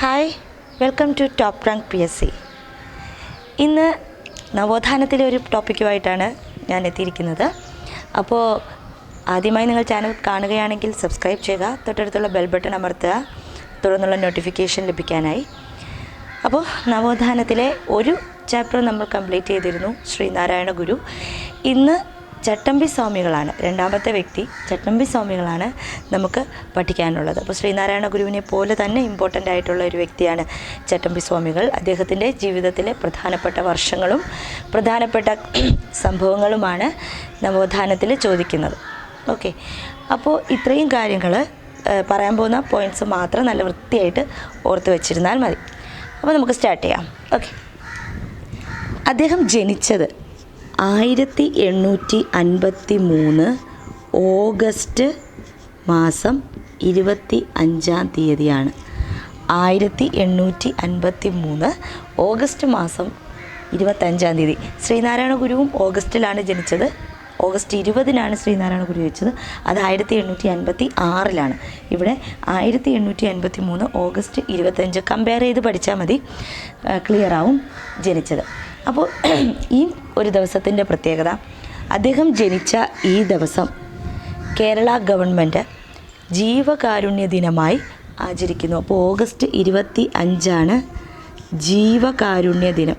Hi welcome to top rank P S C ഇന്ന് നവോത്ഥാനത്തിലെ ഒരു ടോപ്പിക്കുമായിട്ടാണ് ഞാൻ എത്തിയിരിക്കുന്നത്. അപ്പോൾ ആദ്യമായി നിങ്ങൾ ചാനൽ കാണുകയാണെങ്കിൽ സബ്സ്ക്രൈബ് ചെയ്യുക തൊട്ടടുത്തുള്ള ബെൽ ബട്ടൺ അമർത്തുക തുടർന്നുള്ള നോട്ടിഫിക്കേഷൻ ലഭിക്കാനായി. അപ്പോൾ നവോത്ഥാനത്തിലെ ഒരു ചാപ്റ്റർ നമ്മൾ കംപ്ലീറ്റ് ചെയ്തിരുന്നു ശ്രീനാരായണ ഗുരു. ഇന്ന് ചട്ടമ്പി സ്വാമികളാണ്. രണ്ടാമത്തെ വ്യക്തി ചട്ടമ്പി സ്വാമികളാണ് നമുക്ക് പഠിക്കാനുള്ളത്. അപ്പോൾ ശ്രീനാരായണ ഗുരുവിനെ പോലെ തന്നെ ഇമ്പോർട്ടന്റ് ആയിട്ടുള്ള ഒരു വ്യക്തിയാണ് ചട്ടമ്പി സ്വാമികൾ. അദ്ദേഹത്തിന്റെ ജീവിതത്തിലെ പ്രധാനപ്പെട്ട വർഷങ്ങളും പ്രധാനപ്പെട്ട സംഭവങ്ങളുമാണ് നവോത്ഥാനത്തിൽ ചോദിക്കുന്നത്. ഓക്കെ അപ്പോൾ ഇത്രയും കാര്യങ്ങൾ പറയാൻ പോകുന്ന പോയിന്റ്സ് മാത്രം നല്ല വൃത്തിയായിട്ട് ഓർത്ത് വെച്ചിരുന്നാൽ മതി. അപ്പോൾ നമുക്ക് സ്റ്റാർട്ട് ചെയ്യാം. ഓക്കെ അദ്ദേഹം ജനിച്ചത് ആയിരത്തി എണ്ണൂറ്റി അൻപത്തി മൂന്ന് ഓഗസ്റ്റ് മാസം ഇരുപത്തി അഞ്ചാം തീയതിയാണ്. ആയിരത്തി എണ്ണൂറ്റി അൻപത്തി മൂന്ന് ഓഗസ്റ്റ് മാസം ഇരുപത്തഞ്ചാം തീയതി. ശ്രീനാരായണ ഗുരുവും ഓഗസ്റ്റിലാണ് ജനിച്ചത്. ഓഗസ്റ്റ് ഇരുപതിനാണ് ശ്രീനാരായണ ഗുരു ജനിച്ചത്. അത് ആയിരത്തി എണ്ണൂറ്റി അൻപത്തി ആറിലാണ് ഇവിടെ ആയിരത്തി എണ്ണൂറ്റി അൻപത്തി മൂന്ന് ഓഗസ്റ്റ് ഇരുപത്തഞ്ച് കമ്പയർ ചെയ്ത് പഠിച്ചാൽ മതി. ക്ലിയർ ആവും ജനിച്ചത്. അപ്പോൾ ഈ ഒരു ദിവസത്തിന്റെ പ്രത്യേകത. അദ്ദേഹം ജനിച്ച ഈ ദിവസം കേരള ഗവൺമെന്റ് ജീവകാരുണ്യ ദിനമായി ആചരിക്കുന്നു. അപ്പോൾ ഓഗസ്റ്റ് ഇരുപത്തി അഞ്ചാണ് ജീവകാരുണ്യ ദിനം.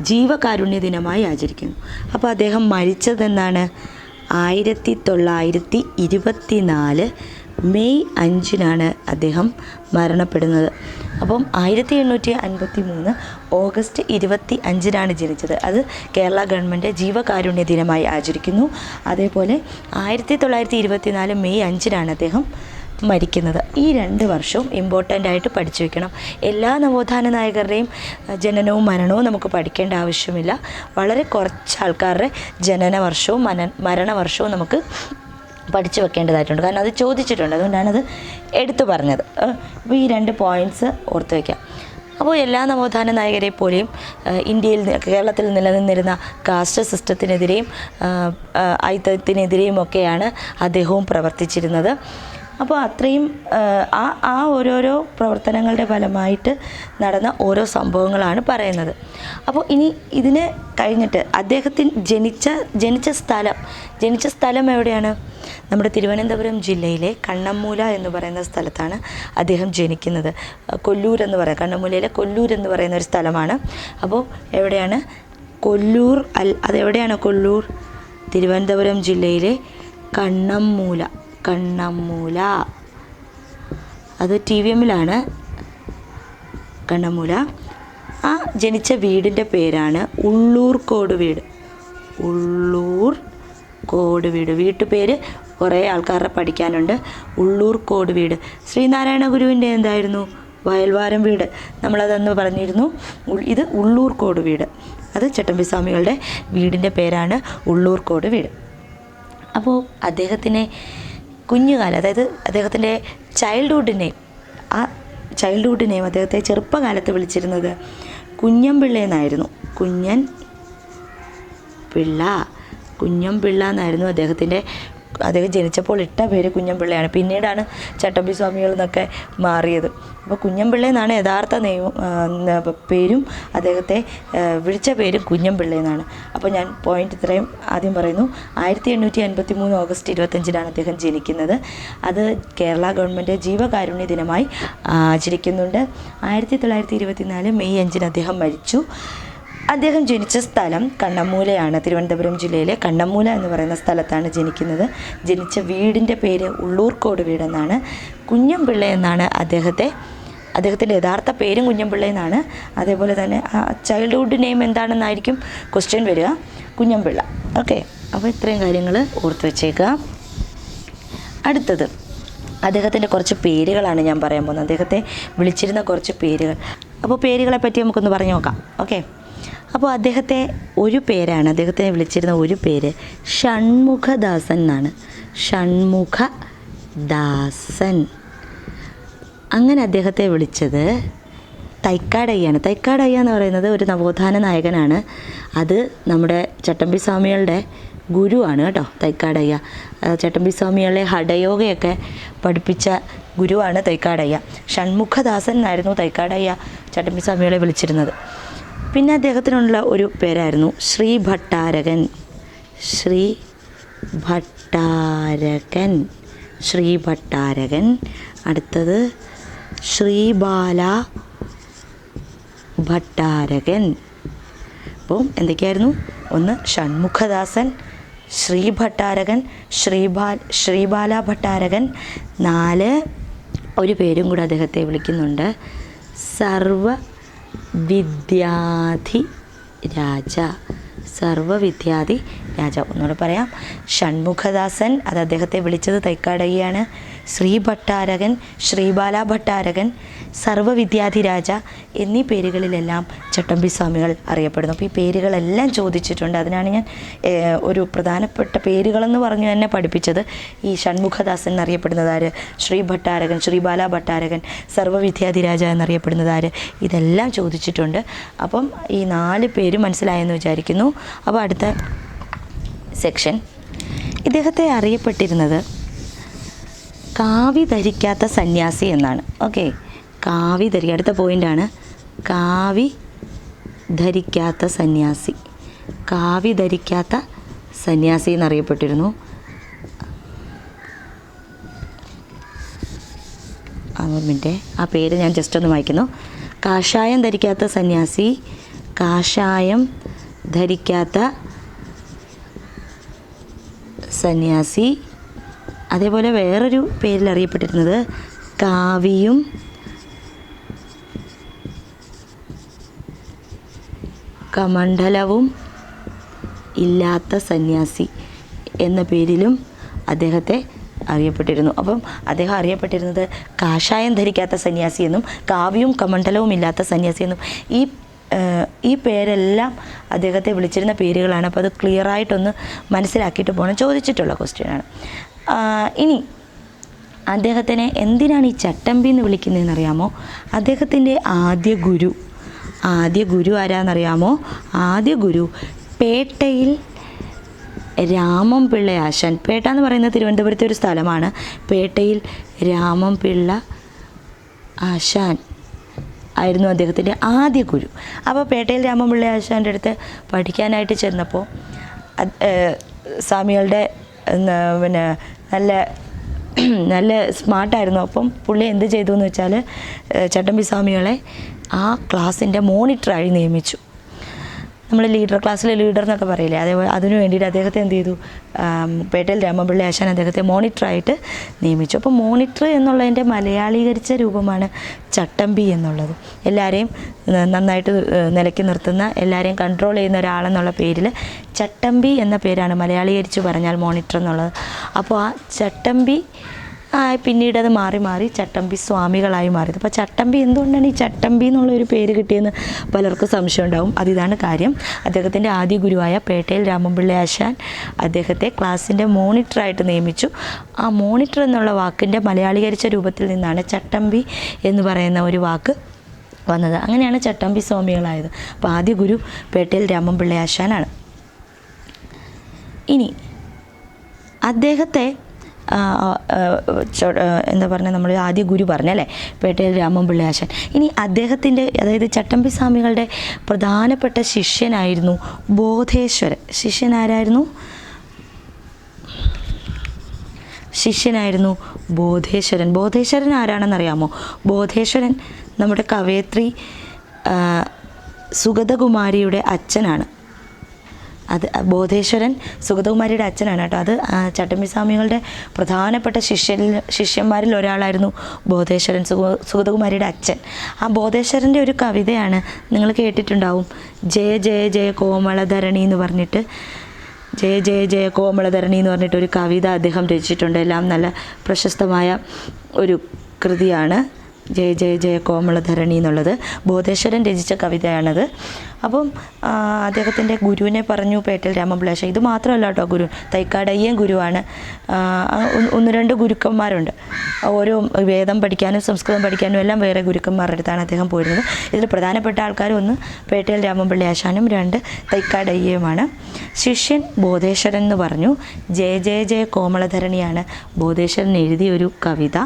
ജീവകാരുണ്യ ദിനമായി ആചരിക്കുന്നു. അപ്പോൾ അദ്ദേഹം മരിച്ചതെന്നാണ് ആയിരത്തി തൊള്ളായിരത്തി ഇരുപത്തി നാല് മെയ് അഞ്ചിനാണ് അദ്ദേഹം മരണപ്പെടുന്നത്. അപ്പം ആയിരത്തി എണ്ണൂറ്റി അൻപത്തി മൂന്ന് ഓഗസ്റ്റ് ഇരുപത്തി അഞ്ചിനാണ് ജനിച്ചത്. അത് കേരള ഗവൺമെന്റ് ജീവകാരുണ്യ ദിനമായി ആചരിക്കുന്നു. അതേപോലെ ആയിരത്തി തൊള്ളായിരത്തി ഇരുപത്തി നാല് മെയ് അഞ്ചിനാണ് അദ്ദേഹം മരിക്കുന്നത്. ഈ രണ്ട് വർഷവും ഇമ്പോർട്ടന്റ് ആയിട്ട് പഠിച്ചു വെക്കണം. എല്ലാ നവോത്ഥാന നായകരുടെയും ജനനവും മരണവും നമുക്ക് പഠിക്കേണ്ട ആവശ്യമില്ല. വളരെ കുറച്ച് ആൾക്കാരുടെ ജനന വർഷവും മന മരണവർഷവും നമുക്ക് പഠിച്ചു വെക്കേണ്ടതായിട്ടുണ്ട്. കാരണം അത് ചോദിച്ചിട്ടുണ്ട്. അതുകൊണ്ടാണ് അത് എടുത്തു പറഞ്ഞത്. അപ്പോൾ ഈ രണ്ട് പോയിന്റ്സ് ഓർത്ത് വയ്ക്കാം അപ്പോൾ എല്ലാ നവോത്ഥാന നായകരെ പോലെയും ഇന്ത്യയിൽ കേരളത്തിൽ നിലനിന്നിരുന്ന കാസ്റ്റ് സിസ്റ്റത്തിനെതിരെയും ഐത്തത്തിനെതിരെയും ഒക്കെയാണ് അദ്ദേഹവും പ്രവർത്തിച്ചിരുന്നത്. അപ്പോൾ അത്രയും ആ ആ ഓരോരോ പ്രവർത്തനങ്ങളുടെ ഫലമായിട്ട് നടന്ന ഓരോ സംഭവങ്ങളാണ് പറയുന്നത്. അപ്പോൾ ഇനി ഇതിനെ കഴിഞ്ഞിട്ട് അദ്ദേഹത്തിന് ജനിച്ച ജനിച്ച സ്ഥലം ജനിച്ച സ്ഥലം എവിടെയാണ്? നമ്മുടെ തിരുവനന്തപുരം ജില്ലയിലെ കണ്ണമ്മൂല എന്ന് പറയുന്ന സ്ഥലത്താണ് അദ്ദേഹം ജനിക്കുന്നത്. കൊല്ലൂർ എന്ന് പറയുന്നത് കണ്ണമ്മൂലയിലെ കൊല്ലൂർ എന്ന് പറയുന്ന ഒരു സ്ഥലമാണ്. അപ്പോൾ എവിടെയാണ്? കൊല്ലൂർ അൽ അതെവിടെയാണ് കൊല്ലൂർ? തിരുവനന്തപുരം ജില്ലയിലെ കണ്ണമ്മൂല. കണ്ണമ്മൂല അത് ടി വി എമ്മിലാണ്. കണ്ണമ്മൂല ആ ജനിച്ച വീടിന്റെ പേരാണ് ഉള്ളൂർ കോട് വീട്. ഉള്ളൂർ കോട് വീട്. വീട്ടുപേര് കുറേ ആൾക്കാരുടെ പഠിക്കാനുണ്ട്. ഉള്ളൂർ കോട് വീട്. ശ്രീനാരായണ ഗുരുവിന്റെ എന്തായിരുന്നു? വയൽവാരം വീട്. നമ്മളതന്ന് പറഞ്ഞിരുന്നു. ഇത് ഉള്ളൂർ കോട് വീട്. അത് ചട്ടമ്പി സ്വാമികളുടെ വീടിന്റെ പേരാണ് ഉള്ളൂർ കോട് വീട്. അപ്പോൾ അദ്ദേഹത്തിനെ കുഞ്ഞുകാലം അതായത് അദ്ദേഹത്തിന്റെ ചൈൽഡ്ഹുഡ് ആ ചൈൽഡ്ഹുഡ് അദ്ദേഹത്തെ ചെറുപ്പകാലത്ത് വിളിച്ചിരുന്നത് കുഞ്ഞൻപിള്ള എന്നായിരുന്നു. കുഞ്ഞൻ പിള്ള കുഞ്ഞൻപിള്ള എന്നായിരുന്നു അദ്ദേഹത്തിന്റെ അദ്ദേഹം ജനിച്ചപ്പോൾ ഇട്ട പേര് കുഞ്ഞൻപിള്ളയാണ് പിന്നീടാണ് ചട്ടമ്പി സ്വാമികൾ എന്നൊക്കെ മാറിയത്. അപ്പോൾ കുഞ്ഞൻപിള്ള എന്നാണ് യഥാർത്ഥ നെയ്മം പേരും അദ്ദേഹത്തെ വിളിച്ച പേരും കുഞ്ഞൻപിള്ള എന്നാണ്. അപ്പോൾ ഞാൻ പോയിന്റ് ഇത്രയും ആദ്യം പറയുന്നു. ആയിരത്തി എണ്ണൂറ്റി അൻപത്തി മൂന്ന് ഓഗസ്റ്റ് ഇരുപത്തഞ്ചിനാണ് അദ്ദേഹം ജനിക്കുന്നത്. അത് കേരള ഗവൺമെന്റ് ജീവകാരുണ്യ ദിനമായി ആചരിക്കുന്നുണ്ട്. ആയിരത്തി തൊള്ളായിരത്തി ഇരുപത്തി നാല് മെയ് അഞ്ചിന് അദ്ദേഹം മരിച്ചു. അദ്ദേഹം ജനിച്ച സ്ഥലം കണ്ണമ്മൂലയാണ് തിരുവനന്തപുരം ജില്ലയിലെ കണ്ണമ്മൂല എന്ന് പറയുന്ന സ്ഥലത്താണ് ജനിക്കുന്നത്. ജനിച്ച വീടിന്റെ പേര് ഉള്ളൂർക്കോട് വീടെന്നാണ്. കുഞ്ഞമ്പിള്ള എന്നാണ് അദ്ദേഹത്തെ. അദ്ദേഹത്തിന്റെ യഥാർത്ഥ പേരും കുഞ്ഞമ്പിള്ള എന്നാണ്. അതേപോലെ തന്നെ ചൈൽഡ്ഹുഡ് നെയിം എന്താണെന്നായിരിക്കും ക്വസ്റ്റ്യൻ വരിക. കുഞ്ഞമ്പിള്ള. ഓക്കെ അപ്പോൾ ഇത്രയും കാര്യങ്ങൾ ഓർത്ത് വെച്ചേക്കുക. അടുത്തത് അദ്ദേഹത്തിന്റെ കുറച്ച് പേരുകളാണ് ഞാൻ പറയാൻ പോകുന്നത്. അദ്ദേഹത്തെ വിളിച്ചിരുന്ന കുറച്ച് പേരുകൾ. അപ്പോൾ പേരുകളെ പറ്റി നമുക്കൊന്ന് പറഞ്ഞു നോക്കാം. ഓക്കെ അപ്പോൾ അദ്ദേഹത്തെ ഒരു പേരാണ് അദ്ദേഹത്തിനെ വിളിച്ചിരുന്ന ഒരു പേര് ഷൺമുഖദാസൻ എന്നാണ്. ഷൺമുഖ ദാസൻ അങ്ങനെ അദ്ദേഹത്തെ വിളിച്ചത് തൈക്കാടയ്യാണ്. തൈക്കാടയ്യ എന്ന് പറയുന്നത് ഒരു നവോത്ഥാന നായകനാണ്. അത് നമ്മുടെ ചട്ടമ്പി സ്വാമികളുടെ ഗുരുവാണ് കേട്ടോ തൈക്കാടയ്യ. ചട്ടമ്പി സ്വാമികളെ ഹഠയോഗയൊക്കെ പഠിപ്പിച്ച ഗുരുവാണ് തൈക്കാടയ്യ. ഷൺമുഖദാസൻ എന്നായിരുന്നു തൈക്കാടയ്യ ചട്ടമ്പി സ്വാമികളെ വിളിച്ചിരുന്നത്. പിന്നെ അദ്ദേഹത്തിനുള്ള ഒരു പേരായിരുന്നു ശ്രീ ഭട്ടാരകൻ. ശ്രീ ഭട്ടാരകൻ. ശ്രീ ഭട്ടാരകൻ. അടുത്തത് ശ്രീബാല ഭട്ടാരകൻ. അപ്പോൾ എന്തൊക്കെയായിരുന്നു? ഒന്ന് ഷൺമുഖദാസൻ ശ്രീ ഭട്ടാരകൻ ശ്രീബാ ശ്രീബാല ഭട്ടാരകൻ. നാല് ഒരു പേരും കൂടെ അദ്ദേഹത്തെ വിളിക്കുന്നുണ്ട്. സർവ വിദ്യാധി രാജ. സർവവിദ്യാധി രാജ. ഒന്നുകൂടെ പറയാം. ഷൺമുഖദാസൻ അത് അദ്ദേഹത്തെ വിളിച്ചത് തൈക്കാടകയാണ്. ശ്രീ ഭട്ടാരകൻ ശ്രീബാല ഭട്ടാരകൻ സർവവിദ്യാധിരാജ എന്നീ പേരുകളിലെല്ലാം ചട്ടമ്പി സ്വാമികൾ അറിയപ്പെടുന്നു. അപ്പോൾ ഈ പേരുകളെല്ലാം ചോദിച്ചിട്ടുണ്ട്. അതിനാണ് ഞാൻ ഒരു പ്രധാനപ്പെട്ട പേരുകളെന്ന് പറഞ്ഞു തന്നെ പഠിപ്പിച്ചത്. ഈ ഷൺമുഖദാസൻ എന്നറിയപ്പെടുന്നത് ശ്രീ ഭട്ടാരകൻ ശ്രീ ബാല ഭട്ടാരകൻ സർവവിദ്യാധിരാജ എന്നറിയപ്പെടുന്നത് ഇതെല്ലാം ചോദിച്ചിട്ടുണ്ട്. അപ്പം ഈ നാല് പേര് മനസ്സിലായെന്ന് വിചാരിക്കുന്നു. അപ്പോൾ അടുത്ത സെക്ഷൻ. ഇദ്ദേഹത്തെ അറിയപ്പെട്ടിരുന്നത് കാവി ധരിക്കാത്ത സന്യാസി എന്നാണ്. ഓക്കെ. കാവി ധരിക്കുക അടുത്ത പോയിന്റാണ് കാവി ധരിക്കാത്ത സന്യാസി. കാവി ധരിക്കാത്ത സന്യാസി എന്നറിയപ്പെട്ടിരുന്നു. മിനിറ്റ് ആ പേര് ഞാൻ ജസ്റ്റ് ഒന്ന് വായിക്കുന്നു. കാഷായം ധരിക്കാത്ത സന്യാസി കാഷായം ധരിക്കാത്ത സന്യാസി. അതേപോലെ വേറൊരു പേരിൽ അറിയപ്പെട്ടിരുന്നത് കാവിയും കമണ്ഡലവും ഇല്ലാത്ത സന്യാസി എന്ന പേരിലും അദ്ദേഹത്തെ അറിയപ്പെട്ടിരുന്നു. അപ്പം അദ്ദേഹം അറിയപ്പെട്ടിരുന്നത് കാഷായം ധരിക്കാത്ത സന്യാസി എന്നും കാവ്യവും കമണ്ഡലവും ഇല്ലാത്ത സന്യാസി എന്നും. ഈ ഈ പേരെല്ലാം അദ്ദേഹത്തെ വിളിച്ചിരുന്ന പേരുകളാണ്. അപ്പോൾ അത് ക്ലിയറായിട്ടൊന്ന് മനസ്സിലാക്കിയിട്ട് പോകണം. ചോദിച്ചിട്ടുള്ള ക്വസ്റ്റ്യനാണ് ഇനി അദ്ദേഹത്തിനെ എന്തിനാണ് ഈ ചട്ടമ്പി എന്ന് വിളിക്കുന്നതെന്ന് അറിയാമോ? അദ്ദേഹത്തിന്റെ ആദ്യ ഗുരു ആദ്യ ഗുരു ആരാന്നറിയാമോ? ആദ്യ ഗുരു പേട്ടയിൽ രാമം പിള്ള ആശാൻ. പേട്ട എന്ന് പറയുന്നത് തിരുവനന്തപുരത്തെ ഒരു സ്ഥലമാണ്. പേട്ടയിൽ രാമം പിള്ള ആശാൻ ആയിരുന്നു അദ്ദേഹത്തിന്റെ ആദ്യ ഗുരു. അപ്പോൾ പേട്ടയിൽ രാമപിള്ള ആശാന്റെ അടുത്ത് പഠിക്കാനായിട്ട് ചെന്നപ്പോൾ സ്വാമികളുടെ പിന്നെ നല്ല നല്ല സ്മാർട്ടായിരുന്നു. അപ്പം പുള്ളി എന്ത് ചെയ്തു എന്ന് വെച്ചാൽ ചട്ടമ്പി സ്വാമികളെ ആ ക്ലാസ്സിന്റെ മോണിറ്ററായി നിയമിച്ചു. നമ്മൾ ലീഡർ ക്ലാസ്സിലെ ലീഡർ എന്നൊക്കെ പറയില്ലേ? അതേപോലെ അതിനു വേണ്ടിയിട്ട് അദ്ദേഹത്തെ എന്ത് ചെയ്തു? പേട്ടൽ രാമപിള്ളി ആശാൻ അദ്ദേഹത്തെ മോണിറ്ററായിട്ട് നിയമിച്ചു. അപ്പോൾ മോണിറ്റർ എന്നുള്ളതിന്റെ മലയാളീകരിച്ച രൂപമാണ് ചട്ടമ്പി എന്നുള്ളത്. എല്ലാവരെയും നന്നായിട്ട് നിലയ്ക്ക് നിർത്തുന്ന എല്ലാവരെയും കൺട്രോൾ ചെയ്യുന്ന ഒരാളെന്നുള്ള പേരിൽ ചട്ടമ്പി എന്ന പേരാണ് മലയാളീകരിച്ച് പറഞ്ഞാൽ മോണിറ്റർ എന്നുള്ളത്. അപ്പോൾ ആ ചട്ടമ്പി പിന്നീട് അത് മാറി മാറി ചട്ടമ്പി സ്വാമികളായി മാറിയത്. അപ്പോൾ ചട്ടമ്പി എന്തുകൊണ്ടാണ് ഈ ചട്ടമ്പി എന്നുള്ള ഒരു പേര് കിട്ടിയെന്ന് പലർക്കും സംശയം ഉണ്ടാവും അതിതാണ് കാര്യം. അദ്ദേഹത്തിന്റെ ആദ്യ ഗുരുവായ പേട്ടയിൽ രാമപിള്ള ആശാൻ അദ്ദേഹത്തെ ക്ലാസ്സിന്റെ മോണിറ്ററായിട്ട് നിയമിച്ചു. ആ മോണിറ്റർ എന്നുള്ള വാക്കിന്റെ മലയാളീകരിച്ച രൂപത്തിൽ നിന്നാണ് ചട്ടമ്പി എന്ന് പറയുന്ന ഒരു വാക്ക് വന്നത്. അങ്ങനെയാണ് ചട്ടമ്പി സ്വാമികളായത്. അപ്പോൾ ആദ്യ ഗുരു പേട്ടയിൽ രാമപിള്ള ആശാനാണ്. ഇനി അദ്ദേഹത്തെ എന്താ പറഞ്ഞ നമ്മൾ ആദ്യ ഗുരു പറഞ്ഞല്ലേ? പേട്ടയിൽ രാമൻപിള്ള ആശാൻ. ഇനി അദ്ദേഹത്തിന്റെ അതായത് ചട്ടമ്പി സ്വാമികളുടെ പ്രധാനപ്പെട്ട ശിഷ്യനായിരുന്നു ബോധേശ്വരൻ. ശിഷ്യൻ ആരായിരുന്നു ശിഷ്യനായിരുന്നു ബോധേശ്വരൻ. ബോധേശ്വരൻ ആരാണെന്നറിയാമോ? ബോധേശ്വരൻ നമ്മുടെ കവയത്രി സുഗതകുമാരിയുടെ അച്ഛനാണ്. അത് ബോധേശ്വരൻ സുഗതകുമാരിയുടെ അച്ഛനാണ് കേട്ടോ അത്. ചട്ടമ്പി സ്വാമികളുടെ പ്രധാനപ്പെട്ട ശിഷ്യൻ ശിഷ്യന്മാരിൽ ഒരാളായിരുന്നു ബോധേശ്വരൻ സുഗ സുഗതകുമാരിയുടെ അച്ഛൻ. ആ ബോധേശ്വരന്റെ ഒരു കവിതയാണ് നിങ്ങൾ കേട്ടിട്ടുണ്ടാവും. ജയ ജയ ജയ കോമളധരണി എന്ന് പറഞ്ഞിട്ട് ജയ ജയ ജയ കോമളധരണി എന്ന് പറഞ്ഞിട്ട് ഒരു കവിത അദ്ദേഹം രചിച്ചിട്ടുണ്ട്. എല്ലാം നല്ല പ്രശസ്തമായ ഒരു കൃതിയാണ്. ജയ ജയ ജയ കോമളധരണി എന്നുള്ളത് ബോധേശ്വരൻ രചിച്ച കവിതയാണത്. അപ്പം അദ്ദേഹത്തിന്റെ ഗുരുവിനെ പറഞ്ഞു പേട്ടൽ രാമപിളേശ ഇത് മാത്രമല്ല കേട്ടോ ഗുരു തൈക്കാടയ്യൻ ഗുരുവാണ്. ഒന്ന് രണ്ട് ഗുരുക്കന്മാരുണ്ട്. ഓരോ വേദം പഠിക്കാനും സംസ്കൃതം പഠിക്കാനും എല്ലാം വേറെ ഗുരുക്കന്മാരുടെ അടുത്താണ് അദ്ദേഹം പോയിരുന്നത്. ഇതിൽ പ്രധാനപ്പെട്ട ആൾക്കാർ ഒന്ന് പേട്ടയിൽ രാമപിള്ളി ആശാനും രണ്ട് തൈക്കാടയ്യയുമാണ്. ശിഷ്യൻ ബോധേശ്വരൻ എന്ന് പറഞ്ഞു. ജയ ജയ ജയ കോമളധരണിയാണ് ബോധേശ്വരൻ എഴുതിയ ഒരു കവിത.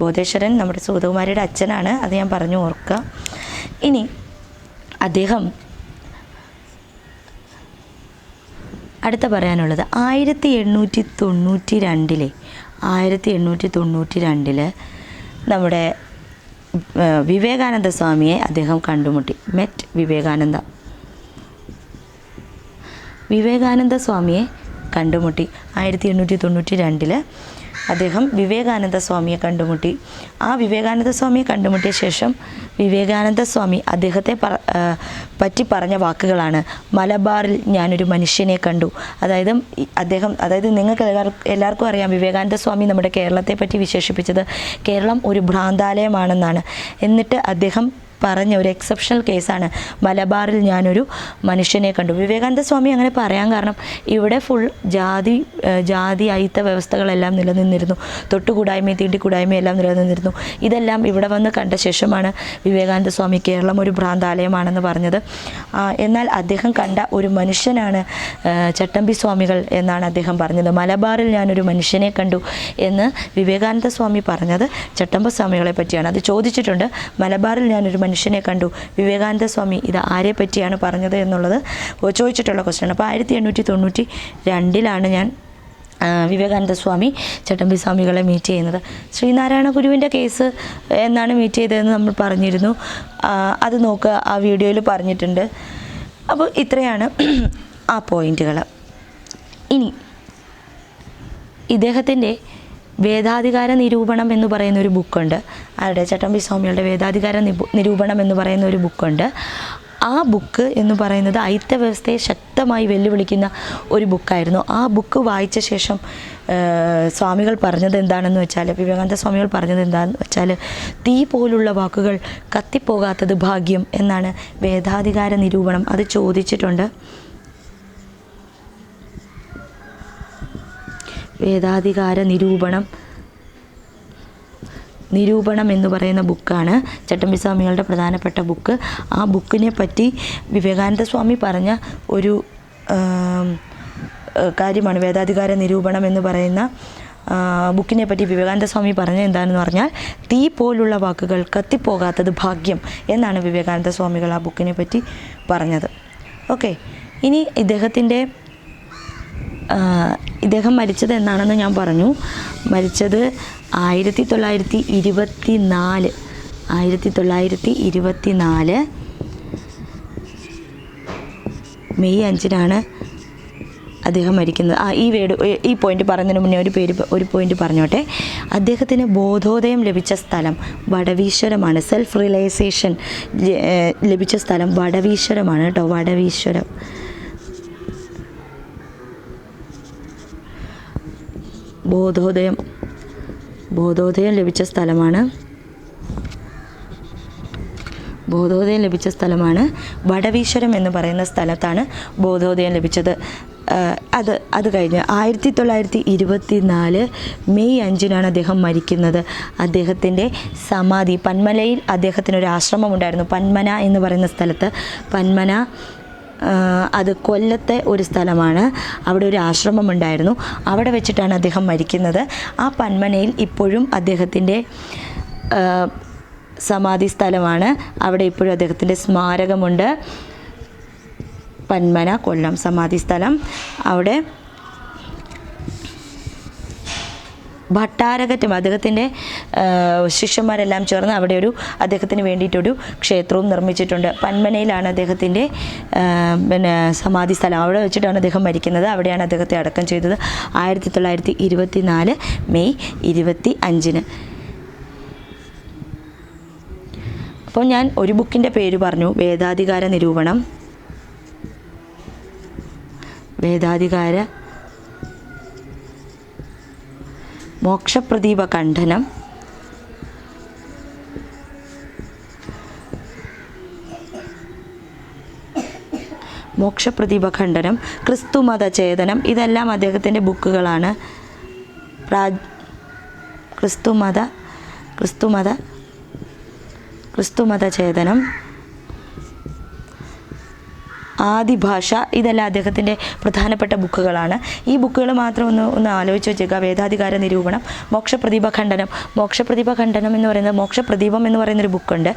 ബോധേശ്വരൻ നമ്മുടെ സൂതകുമാരിയുടെ അച്ഛനാണ് അത് ഞാൻ പറഞ്ഞു ഓർക്കുക ഇനി അദ്ദേഹം അടുത്ത പറയാനുള്ളത് ആയിരത്തി എണ്ണൂറ്റി തൊണ്ണൂറ്റി രണ്ടിലെ ആയിരത്തി എണ്ണൂറ്റി തൊണ്ണൂറ്റി രണ്ടിൽ നമ്മുടെ വിവേകാനന്ദ സ്വാമിയെ അദ്ദേഹം കണ്ടുമുട്ടി. മെറ്റ് വിവേകാനന്ദ. വിവേകാനന്ദ സ്വാമിയെ കണ്ടുമുട്ടി. ആയിരത്തി എണ്ണൂറ്റി തൊണ്ണൂറ്റി രണ്ടിൽ അദ്ദേഹം വിവേകാനന്ദ സ്വാമിയെ കണ്ടുമുട്ടി. ആ വിവേകാനന്ദ സ്വാമിയെ കണ്ടുമുട്ടിയ ശേഷം വിവേകാനന്ദ സ്വാമി അദ്ദേഹത്തെ പറ പറ്റി പറഞ്ഞ വാക്കുകളാണ്. മലബാറിൽ ഞാനൊരു മനുഷ്യനെ കണ്ടു. അതായത് അദ്ദേഹം അതായത് നിങ്ങൾക്ക് എല്ലാവർക്കും അറിയാം വിവേകാനന്ദ സ്വാമി നമ്മുടെ കേരളത്തെ പറ്റി വിശേഷിപ്പിച്ചത് കേരളം ഒരു ഭ്രാന്താലയമാണെന്നാണ്. എന്നിട്ട് അദ്ദേഹം പറഞ്ഞ ഒരു എക്സെപ്ഷണൽ കേസാണ് മലബാറിൽ ഞാനൊരു മനുഷ്യനെ കണ്ടു. വിവേകാനന്ദ സ്വാമി അങ്ങനെ പറയാൻ കാരണം ഇവിടെ ഫുൾ ജാതി ജാതി അയിത്ത വ്യവസ്ഥകളെല്ലാം നിലനിന്നിരുന്നു. തൊട്ടുകൂടായ്മയും തീണ്ടിക്കൂടായ്മയും എല്ലാം നിലനിന്നിരുന്നു. ഇതെല്ലാം ഇവിടെ വന്ന് കണ്ട ശേഷമാണ് വിവേകാനന്ദ സ്വാമി കേരളം ഒരു ഭ്രാന്താലയമാണെന്ന് പറഞ്ഞത്. എന്നാൽ അദ്ദേഹം കണ്ട ഒരു മനുഷ്യനാണ് ചട്ടമ്പി സ്വാമികൾ എന്നാണ് അദ്ദേഹം പറഞ്ഞത്. മലബാറിൽ ഞാനൊരു മനുഷ്യനെ കണ്ടു എന്ന് വിവേകാനന്ദ സ്വാമി പറഞ്ഞത് ചട്ടമ്പ സ്വാമികളെ പറ്റിയാണ്. അത് ചോദിച്ചിട്ടുണ്ട്. മലബാറിൽ ഞാനൊരു മനുഷ്യനെ കണ്ടു. വിവേകാനന്ദ സ്വാമി ഇത് ആരെ പറ്റിയാണ് പറഞ്ഞത് എന്നുള്ളത് ചോദിച്ചിട്ടുള്ള ക്വസ്റ്റ്യൻ അപ്പോൾ ആയിരത്തി എണ്ണൂറ്റി തൊണ്ണൂറ്റി രണ്ടിലാണ് ഞാൻ വിവേകാനന്ദ സ്വാമി ചട്ടമ്പി സ്വാമികളെ മീറ്റ് ചെയ്യുന്നത്. ശ്രീനാരായണ ഗുരുവിന്റെ കേസ് എന്നാണ് മീറ്റ് ചെയ്തതെന്ന് നമ്മൾ പറഞ്ഞിരുന്നു. അത് നോക്കുക ആ വീഡിയോയിൽ പറഞ്ഞിട്ടുണ്ട്. അപ്പോൾ ഇത്രയാണ് ആ പോയിന്റുകൾ ഇനി ഇദ്ദേഹത്തിന്റെ വേദാധികാര നിരൂപണം എന്ന് പറയുന്ന ഒരു ബുക്കുണ്ട്. ആരുടെ? ചട്ടമ്പി സ്വാമികളുടെ വേദാധികാര നിരൂപണം എന്ന് പറയുന്ന ഒരു ബുക്കുണ്ട്. ആ ബുക്ക് എന്ന് പറയുന്നത് അയിത്ത വ്യവസ്ഥയെ ശക്തമായി വെല്ലുവിളിക്കുന്ന ഒരു ബുക്കായിരുന്നു. ആ ബുക്ക് വായിച്ച ശേഷം സ്വാമികൾ പറഞ്ഞത് എന്താണെന്ന് വെച്ചാൽ വിവേകാനന്ദ സ്വാമികൾ പറഞ്ഞത് എന്താണെന്ന് വെച്ചാൽ തീ പോലുള്ള വാക്കുകൾ കത്തിപ്പോകാത്തത് ഭാഗ്യം എന്നാണ് വേദാധികാര നിരൂപണം അത് ചോദിച്ചിട്ടുണ്ട്. വേദാധികാര നിരൂപണം നിരൂപണം എന്ന് പറയുന്ന ബുക്കാണ് ചട്ടമ്പി സ്വാമികളുടെ പ്രധാനപ്പെട്ട ബുക്ക്. ആ ബുക്കിനെ പറ്റി വിവേകാനന്ദ സ്വാമി പറഞ്ഞ ഒരു കാര്യമാണ് വേദാധികാര നിരൂപണം എന്ന് പറയുന്ന ബുക്കിനെ പറ്റി വിവേകാനന്ദ സ്വാമി പറഞ്ഞ എന്താണെന്ന് പറഞ്ഞാൽ തീ പോലുള്ള വാക്കുകൾ കത്തിപ്പോകാത്തത് ഭാഗ്യം എന്നാണ് വിവേകാനന്ദ സ്വാമികൾ ആ ബുക്കിനെ പറ്റി പറഞ്ഞത്. ഓക്കെ ഇനി ഇദ്ദേഹത്തിന്റെ ഇദ്ദേഹം മരിച്ചത് എന്നാണെന്ന് ഞാൻ പറഞ്ഞു. മരിച്ചത് ആയിരത്തി തൊള്ളായിരത്തി ഇരുപത്തി നാല് ആയിരത്തി തൊള്ളായിരത്തി ഇരുപത്തി നാല് മെയ് അഞ്ചിനാണ് അദ്ദേഹം മരിക്കുന്നത്. ആ ഈ വേട് ഈ പോയിന്റ് പറയുന്നതിന് മുന്നേ ഒരു പേര് ഒരു പോയിന്റ് പറഞ്ഞോട്ടെ. അദ്ദേഹത്തിന് ബോധോദയം ലഭിച്ച സ്ഥലം വടവീശ്വരമാണ്. സെൽഫ് റിയലൈസേഷൻ ലഭിച്ച സ്ഥലം വടവീശ്വരമാണ് കേട്ടോ. വടവീശ്വരം. ബോധോദയം ബോധോദയം ലഭിച്ച സ്ഥലമാണ്. ബോധോദയം ലഭിച്ച സ്ഥലമാണ് വടവീശ്വരം എന്ന് പറയുന്ന സ്ഥലത്താണ് ബോധോദയം ലഭിച്ചത്. അത് അത് കഴിഞ്ഞ് ആയിരത്തി തൊള്ളായിരത്തി ഇരുപത്തി നാല് മെയ് അഞ്ചിനാണ് അദ്ദേഹം മരിക്കുന്നത്. അദ്ദേഹത്തിന്റെ സമാധി പന്മലയിൽ അദ്ദേഹത്തിനൊരു ആശ്രമം ഉണ്ടായിരുന്നു പന്മന എന്ന് പറയുന്ന സ്ഥലത്ത് പന്മന അത് കൊല്ലത്തെ ഒരു സ്ഥലമാണ്. അവിടെ ഒരു ആശ്രമം ഉണ്ടായിരുന്നു. അവിടെ വെച്ചിട്ടാണ് അദ്ദേഹം മരിക്കുന്നത്. ആ പന്മനയിൽ ഇപ്പോഴും അദ്ദേഹത്തിന്റെ സമാധി സ്ഥലമാണ്. അവിടെ ഇപ്പോഴും അദ്ദേഹത്തിന്റെ സ്മാരകമുണ്ട്. പന്മന കൊല്ലം സമാധി സ്ഥലം. അവിടെ ഭട്ടാരകറ്റും അദ്ദേഹത്തിന്റെ ശിഷ്യന്മാരെല്ലാം ചേർന്ന് അവിടെ ഒരു അദ്ദേഹത്തിന് വേണ്ടിയിട്ടൊരു ക്ഷേത്രവും നിർമ്മിച്ചിട്ടുണ്ട്. പന്മനയിലാണ് അദ്ദേഹത്തിന്റെ പിന്നെ സമാധി സ്ഥലം അവിടെ വെച്ചിട്ടാണ് അദ്ദേഹം മരിക്കുന്നത്. അവിടെയാണ് അദ്ദേഹത്തെ അടക്കം ചെയ്തത്. ആയിരത്തി തൊള്ളായിരത്തി ഇരുപത്തി നാല് മെയ് ഇരുപത്തി അഞ്ചിന് അപ്പോൾ ഞാൻ ഒരു ബുക്കിന്റെ പേര് പറഞ്ഞു. വേദാധികാര നിരൂപണം. വേദാധികാര മോക്ഷപ്രദീപ കണ്ഠനം മോക്ഷപ്രദീപ ഖണ്ഡനം ക്രിസ്തുമത ചേതനം ഇതെല്ലാം അദ്ദേഹത്തിന്റെ ബുക്കുകളാണ്. പ്രാ ക്രിസ്തുമത ക്രിസ്തുമത ക്രിസ്തുമത ചേതനം ആദിഭാഷ ഇതെല്ലാം അദ്ദേഹത്തിന്റെ പ്രധാനപ്പെട്ട ബുക്കുകളാണ്. ഈ ബുക്കുകൾ മാത്രം ഒന്ന് ഒന്ന് ആലോചിച്ച് വെച്ചേക്കുക. വേദാധികാര നിരൂപണം മോക്ഷപ്രതിഭ ഖണ്ഡനം. മോക്ഷപ്രതിഭ ഖണ്ഡനം എന്ന് പറയുന്നത് മോക്ഷപ്രദീപം എന്ന് പറയുന്നൊരു ബുക്കുണ്ട്.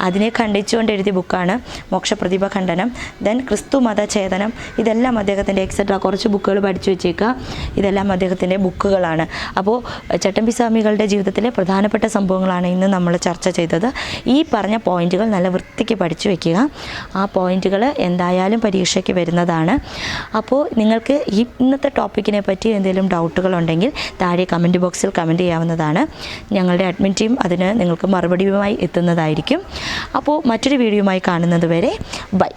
അതിനെ ഖണ്ഡിച്ചുകൊണ്ട് എഴുതിയ ബുക്കാണ് മോക്ഷപ്രതിഭ ഖണ്ഡനം. ദെൻ ക്രിസ്തു മതചേതനം ഇതെല്ലാം അദ്ദേഹത്തിന്റെ എക്സെട്ര കുറച്ച് ബുക്കുകൾ പഠിച്ചു വെച്ചേക്കുക. ഇതെല്ലാം അദ്ദേഹത്തിന്റെ ബുക്കുകളാണ്. അപ്പോൾ ചട്ടമ്പി സ്വാമികളുടെ ജീവിതത്തിലെ പ്രധാനപ്പെട്ട സംഭവങ്ങളാണ് ഇന്ന് നമ്മൾ ചർച്ച ചെയ്തത്. ഈ പറഞ്ഞ പോയിന്റുകൾ നല്ല വൃത്തിക്ക് പഠിച്ചു വയ്ക്കുക ആ പോയിന്റുകൾ എന്തായാലും പരീക്ഷയ്ക്ക് വരുന്നതാണ്. അപ്പോൾ നിങ്ങൾക്ക് ഇന്നത്തെ ടോപ്പിക്കിനെ പറ്റി എന്തെങ്കിലും ഡൗട്ടുകൾ ഉണ്ടെങ്കിൽ താഴെ കമന്റ് ബോക്സിൽ കമന്റ് ചെയ്യാവുന്നതാണ്. ഞങ്ങളുടെ അഡ്മിൻ ടീം അതിന് നിങ്ങൾക്ക് മറുപടിയുമായി എത്തുന്നതായിരിക്കും. അപ്പോൾ മറ്റൊരു വീഡിയോയുമായി കാണുന്നത് വരെ ബൈ